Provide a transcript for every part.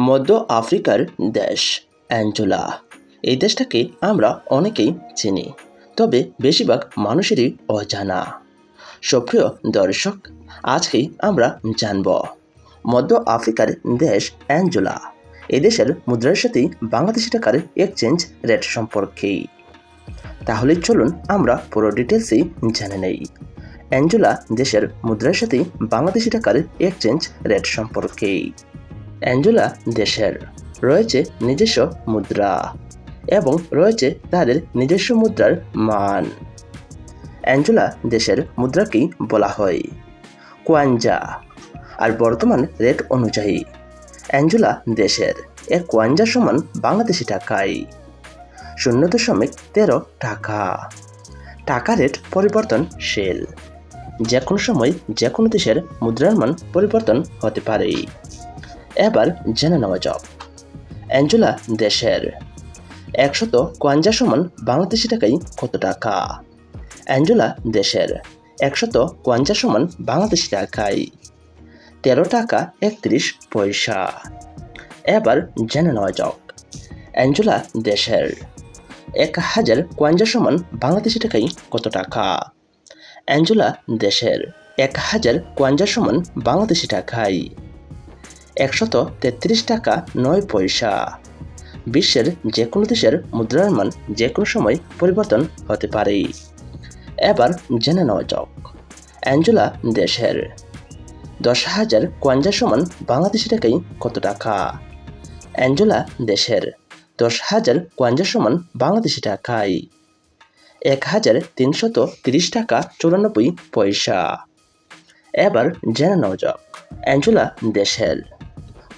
মধ্য আফ্রিকার দেশ, অ্যাঞ্জোলা। এই দেশটাকে আমরা অনেকেই চিনি, তবে বেশিরভাগ মানুষেরই অজানা। সক্রিয় দর্শক, আজকেই আমরা জানব। মধ্য আফ্রিকার দেশ, অ্যাঞ্জোলা। এই দেশের মুদ্রার সাথে বাংলাদেশি টাকার এক্সচেঞ্জ রেট সম্পর্কে তাহলে চলুন আমরা পুরো ডিটেলসই জেনে নেই। অ্যাঞ্জোলা দেশের মুদ্রার সাথে বাংলাদেশি টাকার এক্সচেঞ্জ রেট সম্পর্কে অ্যাঞ্জোলা দেশের, রয়েছে নিজস্ব মুদ্রা এবং রয়েছে তাদের নিজস্ব মুদ্রার মান। অ্যাঞ্জোলা দেশের মুদ্রাকেই বলা হয় কোয়াঞ্জা। আর বর্তমান রেট অনুযায়ী, অ্যাঞ্জোলা দেশের এক কোয়াঞ্জা সমান বাংলাদেশি টাকায় শূন্য দশমিক তেরো টাকা। টাকা রেট পরিবর্তনশীল। যে কোনো সময় যে কোনো দেশের মুদ্রার মান পরিবর্তন হতে পারে। এবার জেনে নেওয়া যাক। অ্যাঞ্জোলা দেশের একশত কোয়াঞ্জা সমান বাংলাদেশি টাকাই কত টাকা? অ্যাঞ্জোলা দেশের একশত কোয়াঞ্জা সমান বাংলাদেশি টাকায় তেরো টাকা একত্রিশ পয়সা। এবার জেনে নেওয়া যাক। অ্যাঞ্জোলা দেশের এক হাজার কোয়াঞ্জা সমান বাংলাদেশি টাকায় কত টাকা? অ্যাঞ্জোলা দেশের এক হাজার কোয়াঞ্জা সমান বাংলাদেশি টাকায় একশত তেত্রিশ টাকা নয় পয়সা। বিশ্বের যে কোনো দেশের মুদ্রার মান যে কোনো সময় পরিবর্তন হতে পারে। এবার জেনে নেওয়া যাক। অ্যাঞ্জোলা দেশের দশ হাজার কোয়াঞ্জা সমান বাংলাদেশি টাকায় কত টাকা? অ্যাঞ্জোলা দেশের দশ হাজার কোয়াঞ্জা সমান বাংলাদেশি টাকায় এক হাজার তিনশত তিরিশ টাকা চুরানব্বই পয়সা। এবার জেনে নেওয়া যাক। অ্যাঞ্জোলা দেশের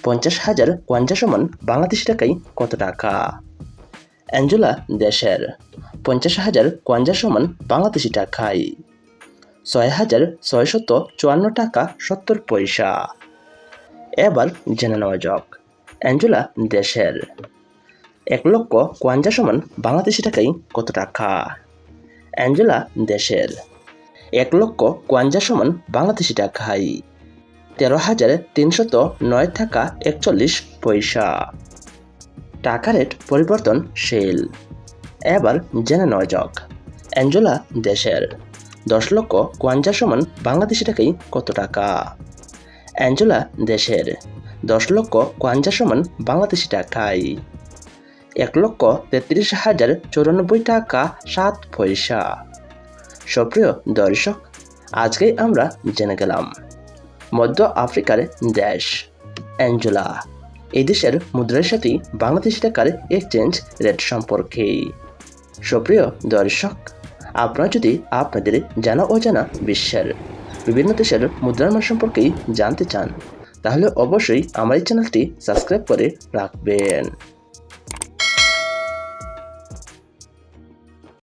পঞ্চাশ হাজার কোয়াঞ্জা সমান বাংলাদেশি টাকায় কত টাকা? অ্যাঞ্জোলা দেশের পঞ্চাশ হাজার কোয়াঞ্জা সমান বাংলাদেশি টাকায়। ছয় হাজার ছয়শত চুয়ান্ন টাকা সত্তর পয়সা। এবার জেনে নেওয়া যাক, অ্যাঞ্জোলা দেশের এক লক্ষ কোয়াঞ্জা সমান বাংলাদেশি টাকায় কত টাকা? অ্যাঞ্জেলা দেশের এক লক্ষ কোয়াঞ্জা সমান বাংলাদেশি টাকায়। তেরো হাজার তিনশত নয় টাকা একচল্লিশ পয়সা। টাকা রেট পরিবর্তনশীল এবার জেনে নেওয়া যাক। অ্যাঞ্জোলা দেশের দশ লক্ষ কোয়াঞ্জা সমান বাংলাদেশি টাকাই কত টাকা? অ্যাঞ্জোলা দেশের দশ লক্ষ কোয়াঞ্জা সমান বাংলাদেশি টাকায় এক লক্ষ তেত্রিশ হাজার চৌরানব্বই টাকা সাত পয়সা। সুপ্রিয় দর্শক, আজকেই আমরা জেনে গেলাম। মধ্য আফ্রিকার দেশ। অ্যাঞ্জোলা, এই দেশের মুদ্রার সাথে বাংলাদেশি টাকার এক্সচেঞ্জ রেট সম্পর্কে। সুপ্রিয় দর্শক, আপনারা যদি আপনাদের জানা অজানা বিশ্বের বিভিন্ন দেশের মুদ্রার মান সম্পর্কেই জানতে চান, তাহলে অবশ্যই আমার এই চ্যানেলটি সাবস্ক্রাইব করে রাখবেন।